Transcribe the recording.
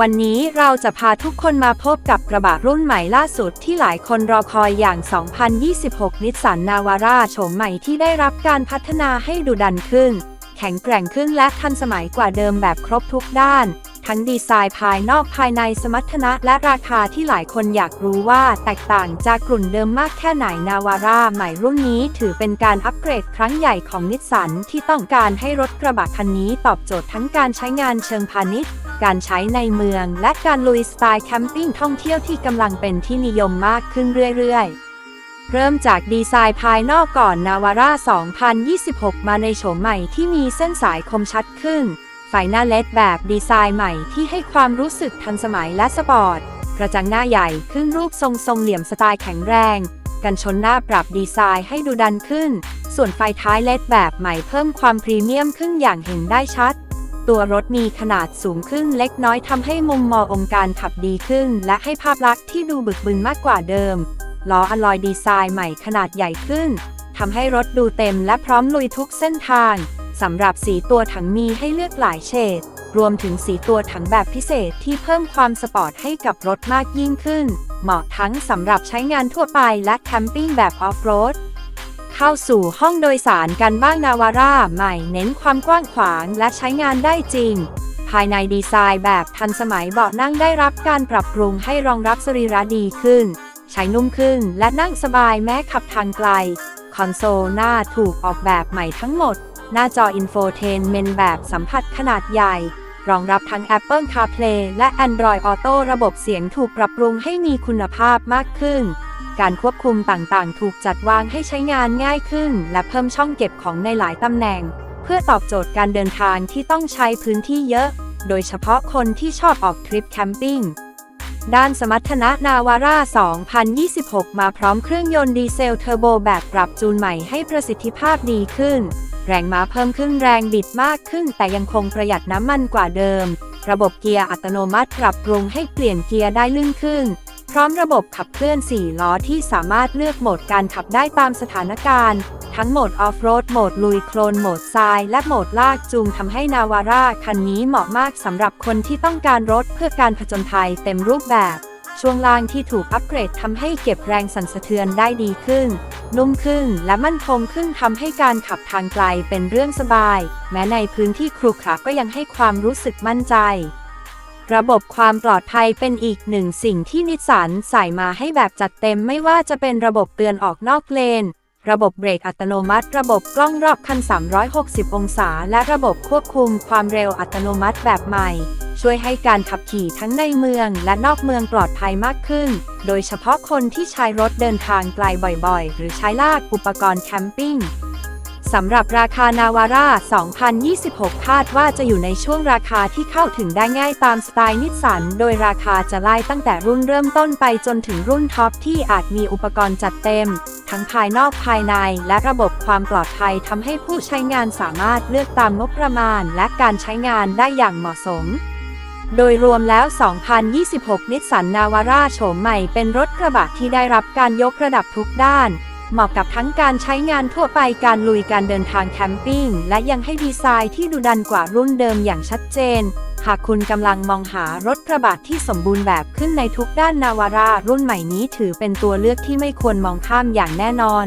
วันนี้เราจะพาทุกคนมาพบกับกระบะรุ่นใหม่ล่าสุดที่หลายคนรอคอยอย่าง 2026 นิสสันนาวาร่าโฉมใหม่ที่ได้รับการพัฒนาให้ดุดันขึ้น แข็งแกร่งขึ้นและทันสมัยกว่าเดิมแบบครบทุกด้าน ทั้งดีไซน์ภายนอกภายในสมรรถนะและราคาที่หลายคนอยากรู้ว่าแตกต่างจากกลุ่นเดิมมากแค่ไหนนาวาร่าใหม่รุ่นนี้ถือเป็นการอัปเกรดครั้งใหญ่ของนิสสันที่ต้องการให้รถกระบะคันนี้ตอบโจทย์ทั้งการใช้งานเชิงพาณิชย์ การใช้ในเมือง และการลุยสไตล์แคมปิ้งท่องเที่ยวที่กำลังเป็นที่นิยมมากขึ้นเรื่อยๆเริ่มจากดีไซน์ภายนอกก่อนนาวาร่า 2026 มาในโฉมใหม่ที่มีเส้นสายคมชัดขึ้น ไฟหน้าเลดแบบดีไซน์ใหม่ที่ให้ความรู้สึกทันสมัยและสปอร์ต กระจังหน้าใหญ่ขึ้นรูปทรงทรงเหลี่ยมสไตล์แข็งแรง กันชนหน้าปรับดีไซน์ให้ดูดันขึ้น ส่วนไฟท้ายเลดแบบใหม่เพิ่มความพรีเมียมขึ้นอย่างเห็นได้ชัด ตัวรถมีขนาดสูงขึ้นเล็กน้อยทำให้มุมมององค์การขับดีขึ้น และให้ภาพลักษณ์ที่ดูบึกบึนมากกว่าเดิม ล้ออลลอยดีไซน์ใหม่ขนาดใหญ่ขึ้นทำให้รถดูเต็มและพร้อมลุยทุกเส้นทาง สำหรับสีตัวถังมีให้เลือกหลายเฉด รวมถึงสีตัวถังแบบพิเศษที่เพิ่มความสปอร์ตให้กับรถมากยิ่งขึ้น เหมาะทั้งสำหรับใช้งานทั่วไปและแคมปิ้งแบบออฟโรด เข้าสู่ห้องโดยสารกันบ้างนาวาร่าใหม่เน้นความกว้างขวางและใช้งานได้จริง ภายในดีไซน์แบบทันสมัยเบาะนั่งได้รับการปรับปรุงให้รองรับสรีระดีขึ้น ใช้นุ่มขึ้นและนั่งสบายแม้ขับทางไกล คอนโซลหน้าถูกออกแบบใหม่ทั้งหมด หน้าจออินโฟเทนเมนแบบสัมผัสขนาดใหญ่ รองรับทั้ง Apple CarPlay และ Android Auto ระบบเสียงถูกปรับปรุงให้มีคุณภาพมากขึ้น การควบคุมต่างๆ ถูกจัดวางให้ใช้งานง่ายขึ้น และเพิ่มช่องเก็บของในหลายตำแหน่ง เพื่อตอบโจทย์การเดินทางที่ต้องใช้พื้นที่เยอะ โดยเฉพาะคนที่ชอบออกทริปแคมปิ้งด้านสมรรถนะนาวาร่า 2026 มาพร้อมเครื่องยนต์ดีเซลเทอร์โบแบบปรับจูนใหม่ให้ประสิทธิภาพดีขึ้น แรงม้าเพิ่มขึ้นแรงบิดมากขึ้น แต่ยังคงประหยัดน้ำมันกว่าเดิม ระบบเกียร์อัตโนมัติปรับปรุงให้เปลี่ยนเกียร์ได้ลื่นขึ้น พร้อมระบบขับเคลื่อน 4 ล้อที่สามารถเลือกโหมดการขับได้ตามสถานการณ์ ทั้งโหมดออฟโรด โหมดลุยโคลน โหมดทราย และโหมดลากจูงทำให้นาวาร่าคันนี้เหมาะมากสำหรับคนที่ต้องการรถเพื่อการผจญภัยเต็มรูปแบบ ช่วงล่างที่ถูกอัปเกรดทำให้เก็บแรงสั่นสะเทือนได้ดีขึ้น นุ่มขึ้นและมั่นคงขึ้นทำให้การขับทางไกลเป็นเรื่องสบาย แม้ในพื้นที่ครุขระก็ยังให้ความรู้สึกมั่นใจ ระบบความปลอดภัยเป็นอีกหนึ่งสิ่งที่นิสสันใส่มาให้แบบจัดเต็มไม่ว่าจะเป็นระบบเตือนออกนอกเลน ระบบเบรกอัตโนมัติ ระบบกล้องรอบคัน 360 องศา และระบบควบคุมความเร็วอัตโนมัติแบบใหม่ ช่วยให้การขับขี่ทั้งในเมืองและนอกเมืองปลอดภัยมากขึ้น โดยเฉพาะคนที่ใช้รถเดินทางไกลบ่อยๆ หรือใช้ลากอุปกรณ์แคมปิ้งสำหรับราคานาวาร่า 2026 คาดว่าจะอยู่ในช่วงราคาที่เข้าถึงได้ง่ายตามสไตล์นิสสัน โดยราคาจะไล่ตั้งแต่รุ่นเริ่มต้นไปจนถึงรุ่นท็อปที่อาจมีอุปกรณ์จัดเต็ม ทั้งภายนอกภายในและระบบความปลอดภัยทำให้ผู้ใช้งานสามารถเลือกตามงบประมาณและการใช้งานได้อย่างเหมาะสม โดยรวมแล้ว 2026 นิสสันนาวาร่าโฉมใหม่เป็นรถกระบะที่ได้รับการยกระดับทุกด้าน เหมาะกับทั้งการใช้งานทั่วไปการลุยการเดินทางแคมปิ้ง และยังให้ดีไซน์ที่ดูดันกว่ารุ่นเดิมอย่างชัดเจน หากคุณกำลังมองหารถกระบะที่สมบูรณ์แบบขึ้นในทุกด้านนาวาร่ารุ่นใหม่นี้ถือเป็นตัวเลือกที่ไม่ควรมองข้ามอย่างแน่นอน